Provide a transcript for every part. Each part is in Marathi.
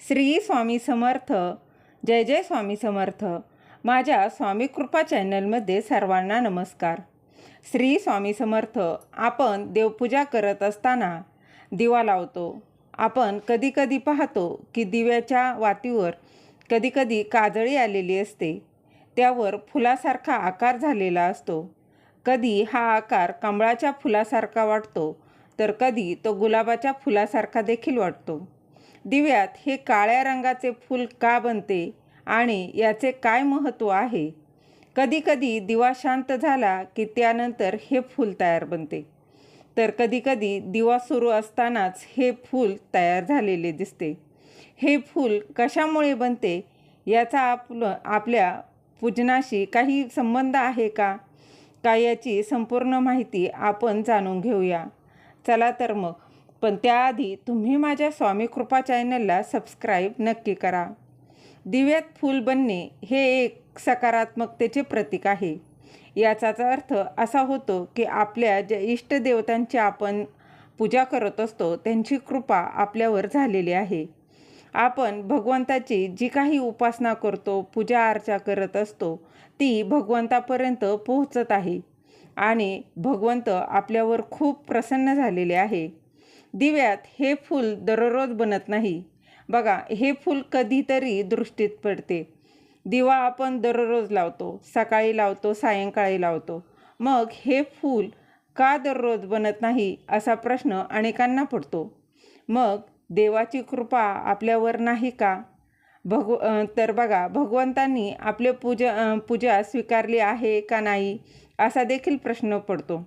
श्री स्वामी समर्थ जय जय स्वामी समर्थ. माझ्या स्वामी कृपा चॅनलमध्ये सर्वांना नमस्कार. श्री स्वामी समर्थ आपण देवपूजा करत असताना दिवा लावतो. आपण कधीकधी पाहतो की दिव्याच्या वातीवर कधीकधी काजळी आलेली असते. त्यावर फुलासारखा आकार झालेला असतो. कधी हा आकार कमळाच्या फुलासारखा वाटतो तर कधी तो गुलाबाच्या फुलासारखा देखील वाटतो. दिव्यात हे काळ्या रंगाचे फूल का बनते आणि याचे काय महत्त्व आहे? कधीकधी दिवा शांत झाला की त्यानंतर हे फूल तयार बनते. तर कधीकधी दिवा सुरू असतानाच हे फूल तयार झालेले दिसते. हे फूल कशामुळे बनते? याचा आपलं आपल्या पूजनाशी काही संबंध आहे का? का याची संपूर्ण माहिती आपण जाणून घेऊया. चला तर मग. पण त्याआधी तुम्ही माझ्या स्वामी कृपा चॅनलला सबस्क्राईब नक्की करा. दिव्यात फूल बनणे हे एक सकारात्मकतेचे प्रतीक आहे. याचाच अर्थ असा होतो की आपल्या ज्या इष्टदेवतांची आपण पूजा करत असतो त्यांची कृपा आपल्यावर झालेली आहे. आपण भगवंताची जी काही उपासना करतो पूजा अर्चा करत असतो ती भगवंतापर्यंत पोहोचत आहे. आणि भगवंत आपल्यावर खूप प्रसन्न झालेले आहे. दिव्यात हे फूल दररोज बनत नाही. बघा हे फूल कधीतरी दृष्टीत पडते. दिवा आपण दररोज लावतो सकाळी लावतो सायंकाळी लावतो. मग हे फूल का दररोज बनत नाही असा प्रश्न अनेकांना पडतो. मग देवाची कृपा आपल्यावर नाही का? भगव तर बघा भगवंतांनी आपले पूजा पूजा स्वीकारली आहे का नाही असा देखील प्रश्न पडतो.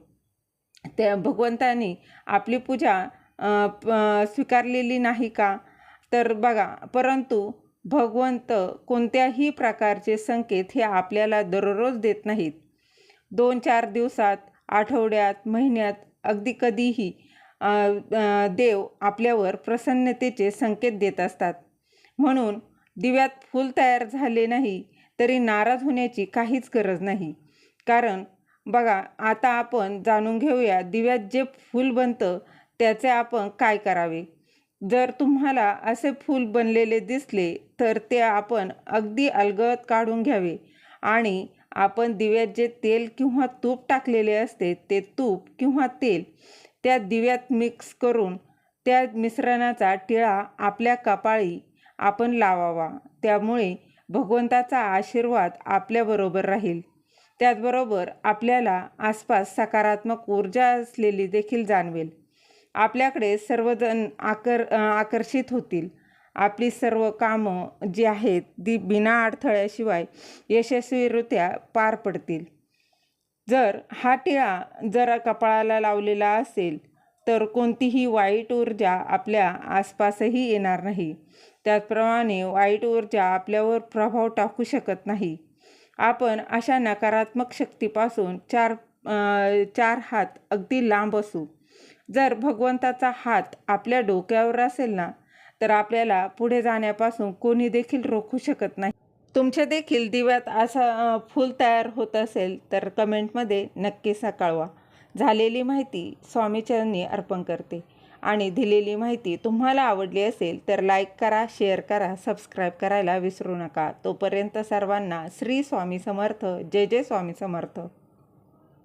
त्या भगवंतांनी आपली पूजा स्वीकारलेली नाही का? तर बघा परंतु भगवंत कोणत्याही प्रकारचे संकेत हे आपल्याला दररोज देत नाहीत. दोन चार दिवसात आठवड्यात महिन्यात अगदी कधीही देव आपल्यावर प्रसन्नतेचे संकेत देत असतात. म्हणून दिव्यात फूल तयार झाले नाही तरी नाराज होण्याची काहीच गरज नाही. कारण बघा आता आपण जाणून घेऊया दिव्यात जे फूल बनतं त्याचे आपण काय करावे? जर तुम्हाला असे फूल बनलेले दिसले तर ते आपण अगदी अलगद काढून घ्यावे. आणि आपण दिव्यात जे तेल किंवा तूप टाकलेले असते ते तूप किंवा तेल त्या दिव्यात मिक्स करून त्या मिश्रणाचा टिळा आपल्या कपाळी आपण लावावा. त्यामुळे भगवंताचा आशीर्वाद आपल्याबरोबर राहील. त्याचबरोबर आपल्याला आसपास सकारात्मक ऊर्जा असलेली देखील जाणवेल. आपल्याकडे सर्वजण आकर आकर्षित होतील. आपली सर्व कामं जी आहेत ती बिना अडथळ्याशिवाय यशस्वीरित्या पार पडतील. जर हा टिळा जर कपाळाला लावलेला असेल तर कोणतीही वाईट ऊर्जा आपल्या आसपासही येणार नाही. त्याचप्रमाणे वाईट ऊर्जा आपल्यावर प्रभाव टाकू शकत नाही. आपण अशा नकारात्मक शक्तीपासून चार चार हात अगदी लांब असू. जर भगवंताचा हात आपल्या डोक्यावर असेल ना तर आपल्याला पुढे जाण्यापासून कोणी देखील रोखू शकत नाही. तुमच्या देखील दिव्यात असा फूल तयार होत असेल तर कमेंटमध्ये नक्की कळवा झालेली माहिती स्वामीचरणी अर्पण करते. आणि दिलेली माहिती तुम्हाला आवडली असेल तर लाईक करा शेअर करा सबस्क्राईब करायला विसरू नका. तोपर्यंत सर्वांना श्री स्वामी समर्थ जय जय स्वामी समर्थ.